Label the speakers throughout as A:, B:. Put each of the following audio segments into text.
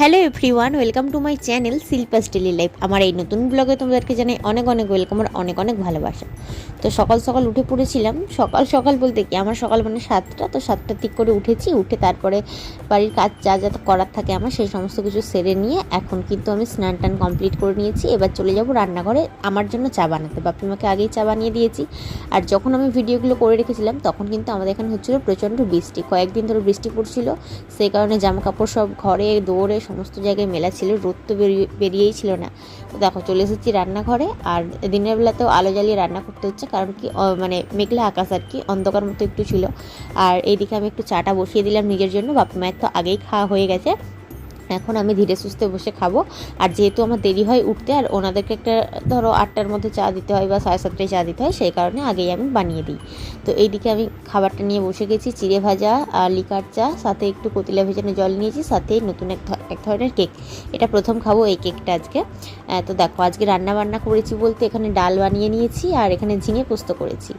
A: Hello everyone welcome to my channel Shilpa's daily life আমার এই নতুন ব্লগে তোমাদেরকে জানাই অনেক অনেক ওয়েলকাম আর অনেক অনেক ভালোবাসা। তো সকাল সকাল উঠে পড়েছিলাম। সকাল সকাল বলতে কি, আমার সকাল মানে সাতটা, তো সাতটার দিক করে উঠেছি। উঠে তারপরে বাড়ির কাজ যা যা করার থাকে আমার, সেই সমস্ত কিছু সেরে নিয়ে এখন কিন্তু আমি স্নান টান কমপ্লিট করে নিয়েছি। এবার চলে যাব রান্নাঘরে আমার জন্য চা বানাতে। বাপি মাকে আগেই চা বানিয়ে দিয়েছি। আর যখন আমি ভিডিওগুলো করে রেখেছিলাম, তখন কিন্তু আমাদের এখানে হচ্ছিল প্রচণ্ড বৃষ্টি। কয়েকদিন ধরে বৃষ্টি পড়ছিল। সেই কারণে জামা কাপড় সব ঘরে, দৌড়ে সমস্ত জায়গায় মেলা ছিল, রোদ তো বেরিয়ে, বেরিয়েই ছিল না। তো দেখো, চলে এসেছি রান্নাঘরে, আর দিনের বেলাতেও আলো জ্বালিয়ে রান্না করতে হচ্ছে, কারণ কি মানে মেঘলা আকাশ আর কি, অন্ধকার মতো একটু ছিল। আর এইদিকে আমি একটু চাটা বসিয়ে দিলাম নিজের জন্য বাপ মায়ের তো আগেই খাওয়া হয়ে গেছে। এখন আমি ধীরে সুস্থে বসে খাব। আর যেহেতু আমার দেরি হয় উঠতে, আর ওনাদেরকে একটা, ধরো আটটার মধ্যে চা দিতে হয় বা সাড়ে সাতটায় চা দিতে হয়, সেই কারণে আগেই আমি বানিয়ে দিই। তো এইদিকে আমি খাবারটা নিয়ে বসে গেছি, চিড়ে ভাজা, আর লিকার চা, সাথে একটু কতিলা ভেজানো জল নিয়েছি, সাথে নতুন এক এক ধরনের কেক। এটা প্রথম খাব এই কেকটা আজকে। তো দেখো, আজকে রান্না বান্না করেছি বলতে এখানে ডাল বানিয়ে নিয়েছি, আর এখানে ঝিঙে পোস্ত করেছি।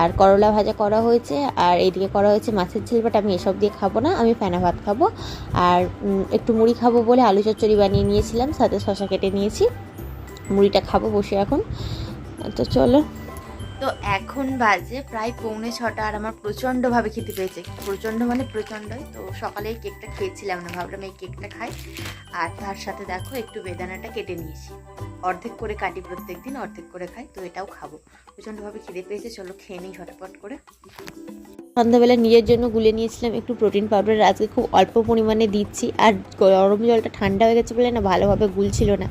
A: আর করলা ভাজা করা হয়েছে, আর এইদিকে করা হয়েছে মাছের ঝিল, বাট আমি এসব দিয়ে খাব না, আমি ফেনা ভাত খাব। আর একটু মুড়ি খাব বলে আলু চচ্চড়ি বানিয়ে নিয়েছিলাম, সাথে শশা কেটে নিয়েছি। মুড়িটা খাব বসে এখন। তো চলো।
B: তো এখন বাজে প্রায় পৌনে ছটা আর আমার প্রচণ্ডভাবে খেতে পেয়েছে। প্রচণ্ড মানে প্রচণ্ডই। তো সকালে এই কেকটা খেয়েছিলাম না, ভাবলাম এই কেকটা খাই। আর তার সাথে দেখো একটু বেদানাটা কেটে নিয়েছি। অর্ধেক করে কাটি প্রত্যেক দিন, অর্ধেক করে খাই, তো এটাও খাব। প্রচণ্ডভাবে খেতে পেয়েছে, চলো খেয়ে নিই ঝটপট করে।
A: সন্ধ্যাবেলা নিজের জন্য গুলে নিয়েছিলাম একটু প্রোটিন পাউডার আজকে খুব অল্প পরিমাণে দিচ্ছি। আর গরম জলটা ঠান্ডা হয়ে গেছে বলে না ভালোভাবে গুলছিল না।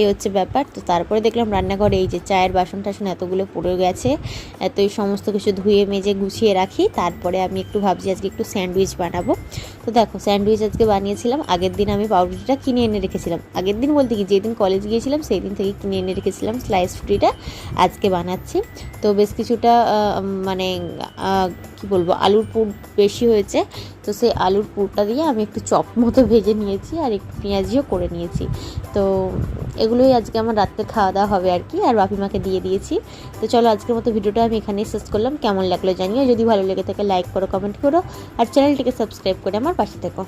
A: এই হচ্ছে ব্যাপার। তো তারপরে দেখলাম রান্নাঘরে এই যে চায়ের বাসন টাসন এতগুলো পড়ে গেছে। এত এই সমস্ত কিছু ধুয়ে, মেজে, গুছিয়ে রাখি। তারপরে আমি একটু ভাবছি আজকে একটু স্যান্ডউইচ বানাবো। তো দেখো, স্যান্ডউইচ আজকে বানিয়েছিলাম। আগের দিন আমি পাউরুটিটা কিনে এনে রেখেছিলাম। আগের দিন বলতে কি, যেদিন কলেজ গিয়েছিলাম সেই দিন থেকে কিনে এনে রেখেছিলাম স্লাইস ফ্রুটিটা আজকে বানাচ্ছি। তো বেশ কিছুটা মানে কি বলব? আলুর পুর বেশি হয়েছে, তো সেই আলুর পুরটা দিয়ে আমি একটু চপ মতো ভেজে নিয়েছি আর একটু পেঁয়াজিও করে নিয়েছি। তো এগুলোই আজকে আমার রাত্রে খাওয়া দাওয়া হবে আর কি, আর বাপিমাকে দিয়ে দিয়েছি। তো চলো আজকের মতো ভিডিওটা আমি এখানেই শেষ করলাম। কেমন লাগল জানিও। যদি ভালো লেগে থাকে লাইক করো কমেন্ট করো, আর চ্যানেলটিকে সাবস্ক্রাইব করে আমার পাশে থেকো।